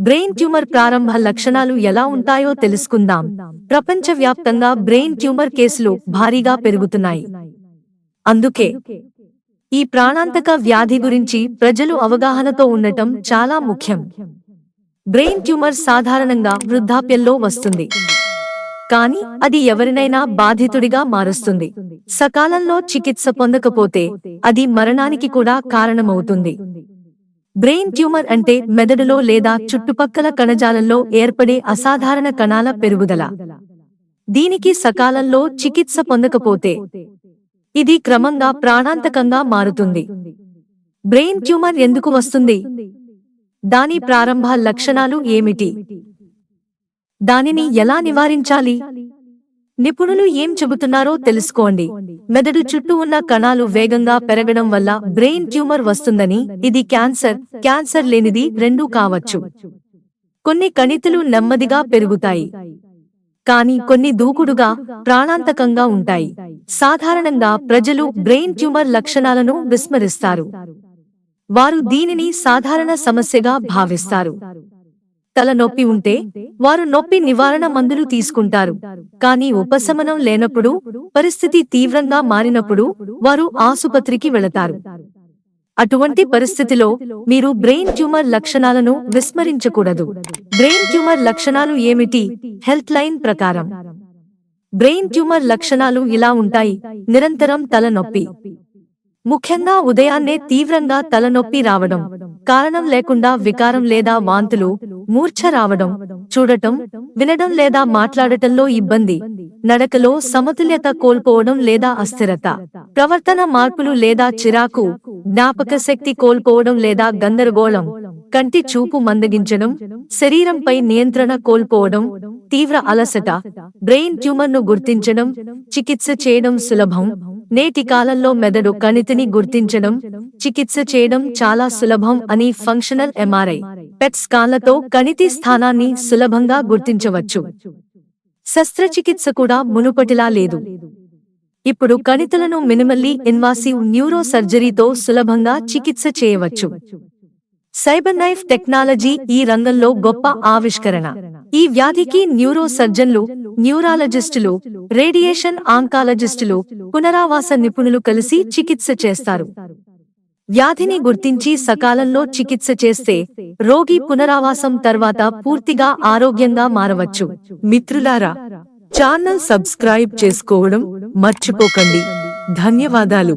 Brain tumour ప్రారంభ లక్షణాలు ఎలా ఉంటాయో తెలుసుకుందాం. ప్రపంచవ్యాప్తంగా బ్రెయిన్ ట్యూమర్ కేసులు భారీగా పెరుగుతున్నాయి. అందుకే ఈ ప్రాణాంతక వ్యాధి గురించి ప్రజలు అవగాహనతో ఉండటం చాలా ముఖ్యం. బ్రెయిన్ ట్యూమర్ సాధారణంగా వృద్ధాప్యంలో వస్తుంది. కానీ అది ఎవరినైనా బాధితుడిగా మారుస్తుంది. సకాలంలో చికిత్స పొందకపోతే అది మరణానికి కూడా కారణమవుతుంది. బ్రెయిన్ ట్యూమర్ అంటే మెదడులో లేదా చుట్టుపక్కల కణజాలంలో ఏర్పడే అసాధారణ కణాల పెరుగుదల. దీనికి సకాలంలో చికిత్స పొందకపోతే ఇది క్రమంగా ప్రాణాంతకంగా మారుతుంది. బ్రెయిన్ ట్యూమర్ ఎందుకు వస్తుంది? దాని ప్రారంభ లక్షణాలు ఏమిటి? దానిని ఎలా నివారించాలి? నిపుణులు ఏం చెబుతున్నారో తెలుసుకోండి. మెదడు చుట్టూ ఉన్న కణాలు వేగంగా పెరగడం వల్ల బ్రెయిన్ ట్యూమర్ వస్తుందని ఇది క్యాన్సర్ క్యాన్సర్ లేనిది రెండూ కావచ్చు. కొన్ని కణితులు నెమ్మదిగా పెరుగుతాయి. కానీ కొన్ని దూకుడుగా ప్రాణాంతకంగా ఉంటాయి. సాధారణంగా ప్రజలు బ్రెయిన్ ట్యూమర్ లక్షణాలను విస్మరిస్తారు. వారు దీనిని సాధారణ సమస్యగా భావిస్తారు. తలనొప్పి ఉంటే వారు నొప్పి నివారణ మందులు తీసుకుంటారు. కానీ ఉపశమనం లేనప్పుడు పరిస్థితి తీవ్రంగా మారినప్పుడు వారు ఆసుపత్రికి వెళతారు. అటువంటి పరిస్థితిలో మీరు బ్రెయిన్ ట్యూమర్ లక్షణాలను విస్మరించకూడదు. బ్రెయిన్ ట్యూమర్ లక్షణాలు ఏమిటి? హెల్త్ లైన్ ప్రకారం. బ్రెయిన్ ట్యూమర్ లక్షణాలు ఇలా ఉంటాయి. నిరంతరం తలనొప్పి. ముఖ్యంగా ఉదయాన్నే తీవ్రంగా తలనొప్పి రావడం. కారణం లేకుండా వికారం లేదా వాంతులు మూర్ఛ రావడం చూడటం వినడం లేదా మాట్లాడటంలో ఇబ్బంది నడకలో సమతుల్యత కోల్పోవడం లేదా అస్థిరత ప్రవర్తన మార్పులు లేదా చిరాకు జ్ఞాపక శక్తి కోల్పోవడం లేదా గందరగోళం కంటి చూపు మందగించడం శరీరంపై నియంత్రణ కోల్పోవడం తీవ్ర అలసట బ్రెయిన్ ట్యూమర్ను గుర్తించడం చికిత్స చేయడం సులభం నేటి కాలంలో మెదడు కణితిని గుర్తించడం చికిత్స చేయడం చాలా సులభం అని ఫంక్షనల్ ఎంఆర్ఐ పెట్ స్కాన్లతో కణితి స్థానాన్ని సులభంగా గుర్తించవచ్చు. శస్త్రచికిత్స కూడా మునుపటిలా లేదు. ఇప్పుడు కణితులను మినిమల్లీ ఇన్వాసివ్ న్యూరో సర్జరీతో సులభంగా చికిత్స చేయవచ్చు. సైబర్ నైఫ్ టెక్నాలజీ ఈ రంగంలో గొప్ప ఆవిష్కరణ. ఈ వ్యాధికి న్యూరో సర్జన్లు న్యూరాలజిస్టులు రేడియేషన్ ఆంకాలజిస్టులు పునరావాస నిపుణులు కలిసి చికిత్స చేస్తారు. వ్యాధిని గుర్తించి సకాలంలో చికిత్స చేస్తే రోగి పునరావాసం తర్వాత పూర్తిగా ఆరోగ్యంగా మారవచ్చు. మిత్రులారా ఛానల్ సబ్స్క్రైబ్ చేసుకోవడం మర్చిపోకండి. ధన్యవాదాలు.